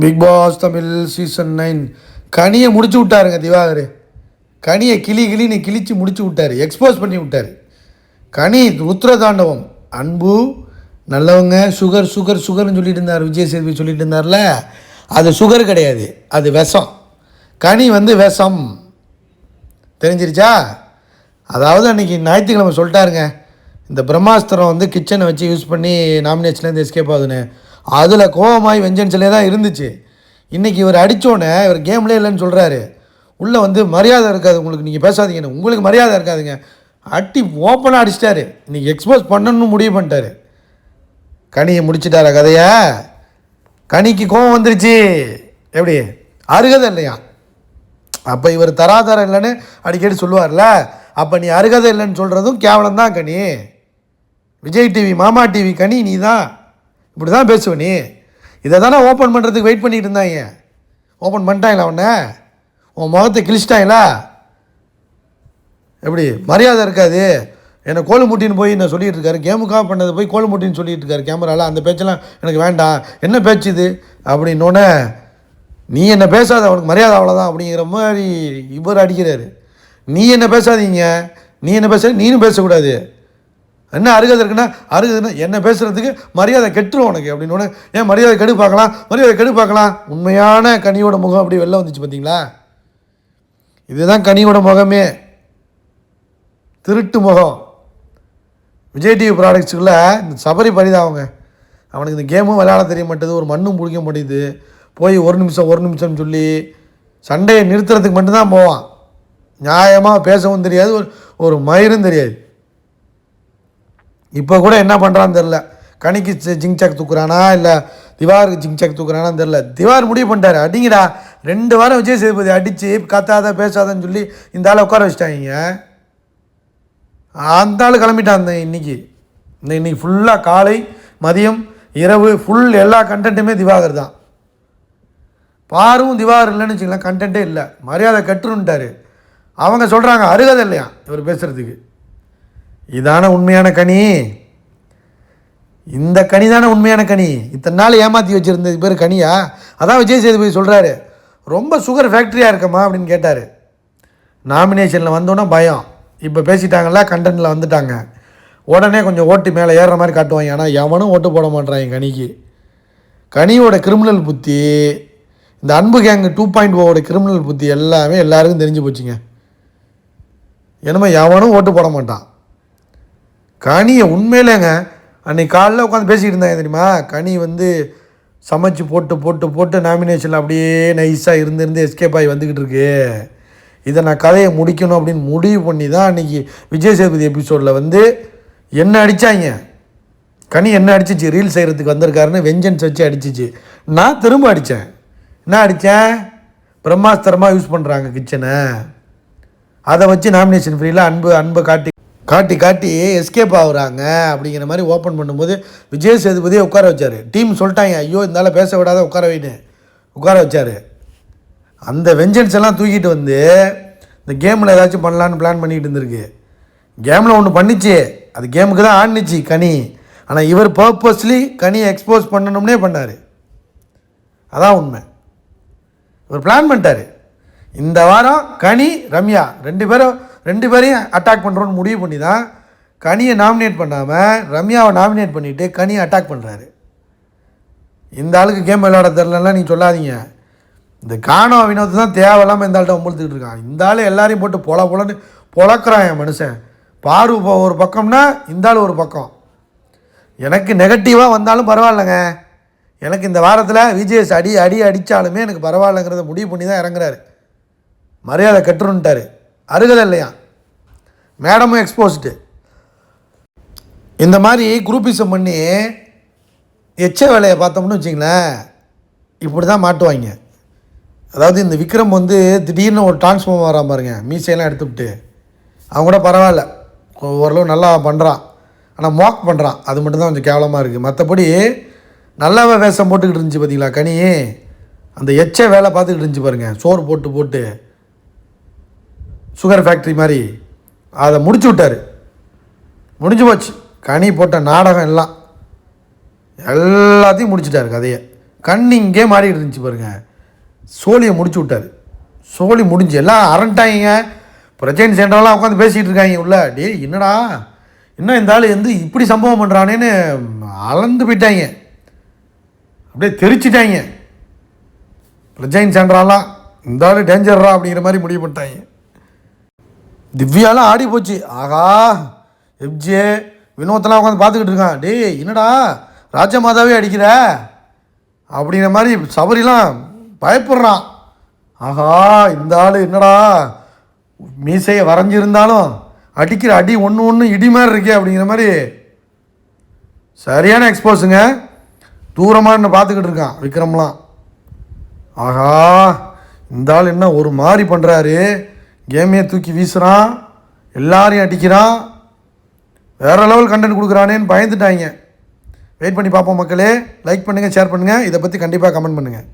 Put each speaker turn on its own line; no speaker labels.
Bigg Boss Tamil season nine கனியை முடிச்சு விட்டாருங்க திவாகர். கனியை கிளி கிளின்னு கிழிச்சு முடிச்சு விட்டார். எக்ஸ்போஸ் பண்ணி விட்டார். கனி ருத்ரதாண்டவம். அன்பு நல்லவங்க சுகர் சுகர் சுகர்னு சொல்லிட்டு இருந்தார். விஜய் சேதுபதி சொல்லிட்டு இருந்தார்ல. அது சுகர் கிடையாது. அது விஷம். கனி வந்து விஷம். தெரிஞ்சிருச்சா? அதாவது அன்றைக்கி ஞாயிற்றுக்கிழமை சொல்லிட்டாருங்க. இந்த பிரம்மாஸ்திரம் வந்து கிச்சனை வச்சு யூஸ் பண்ணி நாமினேஷன்லேருந்து எஸ்கேப் ஆகுதுன்னு. அதில் கோவமாய் வெஞ்சன்ஸ்லேயே தான் இருந்துச்சு. இன்றைக்கி இவர் அடித்தோடனே இவர் கேம்லே இல்லைன்னு சொல்கிறாரு உள்ளே வந்து மரியாதை இருக்காது உங்களுக்கு நீங்கள் பேசாதீங்கன்னு. உங்களுக்கு மரியாதை இருக்காதுங்க. அட்டி ஓப்பனாக அடிச்சிட்டாரு. இன்றைக்கி எக்ஸ்போஸ் பண்ணணும்னு முடிவு பண்ணிட்டாரு. கனியை முடிச்சிட்டார கதையை? கனிக்கு கோவம் வந்துருச்சு. எப்படி? அருகதை இல்லையா? அப்போ இவர் தராதரம் இல்லைன்னு அடிக்கடி சொல்லுவார்ல. அப்போ நீ அருகதை இல்லைன்னு சொல்கிறதும் கேவலம் தான் கனி. விஜய் டிவி மாமா டிவி கனி நீ தான் இப்படி தான் பேசுவ நீ. இதை தானே ஓப்பன் பண்ணுறதுக்கு வெயிட் பண்ணிகிட்டு இருந்தாங்க. ஓப்பன் பண்ணிட்டாங்களா உன்னை? உன் முகத்தை கிழிச்சிட்டாங்களா? எப்படி மரியாதை இருக்காது. என்னை கோழி முட்டின்னு போய் நான் சொல்லிகிட்டு இருக்காரு. கேமுக்காக பண்ணது போய் கோழி முட்டின்னு சொல்லிட்டு இருக்காரு. கேமராவில் அந்த பேச்செல்லாம் எனக்கு வேண்டாம். என்ன பேச்சு இது? அப்படின்னோடனே நீ என்ன பேசாத அவனுக்கு மரியாதை அவ்வளோதான் அப்படிங்கிற மாதிரி இவர் அடிக்கிறாரு. நீ என்ன பேசாதீங்க. நீ என்ன பேச நீனும் பேசக்கூடாது. என்ன அருகதை இருக்குன்னா அருகதுன்னா என்ன பேசுகிறதுக்கு மரியாதை கெட்டுரும் உனக்கு அப்படின்னு ஏன் மரியாதை கெடு பார்க்கலாம்? மரியாதை கெடு பார்க்கலாம். உண்மையான கனியோட முகம் அப்படி வெளில வந்துச்சு பார்த்தீங்களா இதுதான் கனியோட முகமே. திருட்டு முகம். விஜய் டிவி ப்ராடக்ட்ஸுக்குள்ளே இந்த சபரி பரிதாவங்க அவனுக்கு இந்த கேமும் விளையாட தெரிய மாட்டேது ஒரு மண்ணும் பிடிக்க மாட்டேது. போய் ஒரு நிமிஷம் ஒரு நிமிஷம்னு சொல்லி சண்டையை நிறுத்துறதுக்கு மட்டும்தான் போவான். நியாயமாக பேசவும் தெரியாது ஒரு ஒரு மயிரும் தெரியாது. இப்போ கூட என்ன பண்ணுறான்னு தெரில கனிக்கு ஜிங்சாக் தூக்குறானா? இல்லை திவாருக்கு ஜிங்சாக் தூக்குறானான்னு தெரில திவார் முடிவு பண்ணிட்டாரு. அடிங்கடா. ரெண்டு வாரம் விஜய் சேதுபதி அடித்து கத்தாத பேசாதன்னு சொல்லி இந்த ஆளை உட்கார வச்சிட்டாங்க. அந்த ஆள் கிளம்பிட்டான் அந்த இன்றைக்கி இந்த இன்றைக்கி ஃபுல்லாக காலை மதியம் இரவு ஃபுல் எல்லா கண்டென்ட்டுமே திவாகர் தான். பாரும் திவாகர் இல்லைன்னு வச்சுக்கலாம் கண்டென்ட்டே இல்லை. மரியாதை கட்டுருன்ட்டார். அவங்க சொல்கிறாங்க அருகதை இல்லையா? இவர் பேசுகிறதுக்கு இதான உண்மையான கனி. இந்த கனி தானே உண்மையான கனி. இத்தனை நாள் ஏமாற்றி வச்சுருந்தது பேர் கனியா? அதான் விஜய் சேதுபதி சொல்கிறாரு ரொம்ப சுகர் ஃபேக்ட்ரியாக இருக்கம்மா அப்படின்னு கேட்டார். நாமினேஷனில் வந்தோன்னே பயம். இப்போ பேசிட்டாங்களா கண்டனில் வந்துட்டாங்க. உடனே கொஞ்சம் ஓட்டு மேலே ஏறுற மாதிரி காட்டுவாங்க. ஆனால் எவனும் ஓட்டு போட மாட்றாங்க கனிக்கு. கனியோட கிரிமினல் புத்தி இந்த அன்பு கேங்கு டூ பாயிண்ட் ஓவோட கிரிமினல் புத்தி எல்லாமே எல்லாருக்கும் தெரிஞ்சு போச்சுங்க. என்னமோ எவனும் ஓட்டு போட மாட்டான். கனியை உண்மையிலேங்க அன்னைக்கு காலைல உட்காந்து பேசிக்கிட்டு இருந்தாங்க தெரியுமா? கனி வந்து சமைச்சு போட்டு போட்டு போட்டு நாமினேஷனில் அப்படியே நைஸாக இருந்து இருந்து எஸ்கேப் ஆகி வந்துக்கிட்டு இருக்கு. இதை நான் கதையை முடிக்கணும் அப்படின்னு முடிவு பண்ணி தான் அன்றைக்கி விஜய் சேதுபதி எபிசோடில் வந்து என்ன அடித்தாங்க கனி என்ன அடிச்சிச்சு? ரீல் செய்கிறதுக்கு வந்திருக்காருன்னு வெஞ்சன்ஸ் வச்சு அடிச்சிச்சு. நான் திரும்ப அடித்தேன் என்ன அடித்தேன் பிரம்மாஸ்திரமாக யூஸ் பண்ணுறாங்க கிச்சனை அதை வச்சு நாமினேஷன் ஃப்ரீயில் அன்பு அன்பை காட்டி காட்டி காட்டி எஸ்கேப் ஆகுறாங்க அப்படிங்கிற மாதிரி ஓப்பன் பண்ணும்போது விஜய் சேதுபதியை உட்கார வச்சார். டீம் சொல்லிட்டாங்க ஐயோ இருந்தாலும் பேச விடாத உட்கார வைன்னு. உட்கார வச்சார். அந்த வெஞ்சன்ஸ் எல்லாம் தூக்கிட்டு வந்து இந்த கேமில் ஏதாச்சும் பண்ணலான்னு பிளான் பண்ணிகிட்டு இருந்திருக்கு. கேமில் ஒன்று பண்ணிச்சு. அது கேமுக்கு தான் ஆடினுச்சு கனி. ஆனால் இவர் பர்பஸ்லி கனியை எக்ஸ்போஸ் பண்ணணும்னே பண்ணார். அதான் உண்மை. இவர் பிளான் பண்ணிட்டாரு. இந்த வாரம் கனி ரம்யா ரெண்டு பேரும் ரெண்டு பேரையும் அட்டாக் பண்ணுறோன்னு முடிவு பண்ணி தான் கனியை நாமினேட் பண்ணாமல் ரம்யாவை நாமினேட் பண்ணிவிட்டு கனியை அட்டாக் பண்ணுறாரு இந்த ஆளுக்கு கேம் விளையாட தெரிலலாம் நீங்கள் சொல்லாதீங்க. இந்த காணோ வினோத்து தான் தேவையில்லாமல் இந்த ஆள்கிட்ட உம்பளுத்துக்கிட்டு இருக்கான். இந்த ஆள் எல்லாரையும் போட்டு பொல பொலன்னு பொழக்கிறான் என் மனுஷன். பாரு ப- ஒரு பக்கம்னா இந்த ஆள் ஒரு பக்கம். எனக்கு நெகட்டிவாக வந்தாலும் பரவாயில்லைங்க. எனக்கு இந்த வாரத்தில் விஜேஎஸ் அடி அடி அடித்தாலுமே எனக்கு பரவாயில்லைங்கிறத முடிவு பண்ணி தான் இறங்குறாரு. மரியாதை கட்டுருன்ட்டாரு. அருகதை இல்லையா? மேடமும் எக்ஸ்போஸ்டு இந்த மாதிரி குரூப்பிசம் பண்ணி எச்ச வேலையை பார்த்தோம்னு வச்சிங்களேன் இப்படி தான் மாட்டுவாங்க. அதாவது இந்த விக்ரம் வந்து திடீர்னு ஒரு டிரான்ஸ்ஃபார்ம் வரா பாருங்க மீசையெல்லாம் எடுத்துவிட்டு அவன் கூட பரவாயில்ல. ஓரளவு நல்லா பண்ணுறான் ஆனால் மோக் பண்ணுறான் அது மட்டும்தான் கொஞ்சம் கேவலமாக இருக்குது மற்றபடி நல்லாவே வேஷம் போட்டுக்கிட்டு இருந்துச்சு பார்த்தீங்களா கனி அந்த எச்ச வேலை பார்த்துக்கிட்டு இருந்துச்சு பாருங்கள் சோறு போட்டு போட்டு. சுகர் ஃபேக்ட்ரி மாதிரி. அதை முடிச்சு விட்டாரு. முடிஞ்சு போச்சு. கனி போட்ட நாடகம் எல்லாம். எல்லாத்தையும் முடிச்சுட்டார் கதையை. கண் இங்கே மாறிக்கிட்டு இருந்துச்சு பாருங்கள் சோழியை முடிச்சு விட்டாரு. சோழி முடிஞ்சு எல்லாம் அரண்டாயிங்க. பிரச்சனை சென்டரெல்லாம் உட்காந்து பேசிகிட்டு இருக்காங்க உள்ள டேய் என்னடா? என்ன இந்த ஆள் வந்து இப்படி சம்பவம் பண்ணுறானேன்னு அளந்து போயிட்டாங்க. அப்படியே தெரிச்சிட்டாங்க. பிரஜைன் சென்றாலாம் இந்த ஆள் டேஞ்சர்ரா அப்படிங்கிற மாதிரி முடிவு பண்ணிட்டாங்க. திவ்யாலாம் ஆடி போச்சு. ஆகா எப்ஜே வினோத்தெல்லாம் உட்காந்து பார்த்துக்கிட்டு இருக்கான். டேய் என்னடா ராஜமாதாவே அடிக்கிற? அப்படிங்கிற மாதிரி சபரிலாம் பயப்படுறான். ஆஹா இந்த ஆள் என்னடா மீசையை வரைஞ்சிருந்தாலும் அடிக்கிற அடி ஒன்று ஒன்று இடி மாதிரி இருக்கே அப்படிங்கிற மாதிரி சரியான எக்ஸ்போஸுங்க தூரமாக பார்த்துக்கிட்டு இருக்கான் விக்ரம்லாம். ஆகா இந்த ஆள் என்ன ஒரு மாதிரி பண்ணுறாரு கேமையை தூக்கி வீசுகிறான் எல்லாரையும் அடிக்கிறான் வேறு லெவல் கண்டென்ட் கொடுக்குறானேன்னு பயந்துட்டாங்க. வெயிட் பண்ணி பார்ப்போம் மக்களே. லைக் பண்ணுங்கள் ஷேர் பண்ணுங்கள் இதை பற்றி கண்டிப்பாக கமெண்ட் பண்ணுங்கள்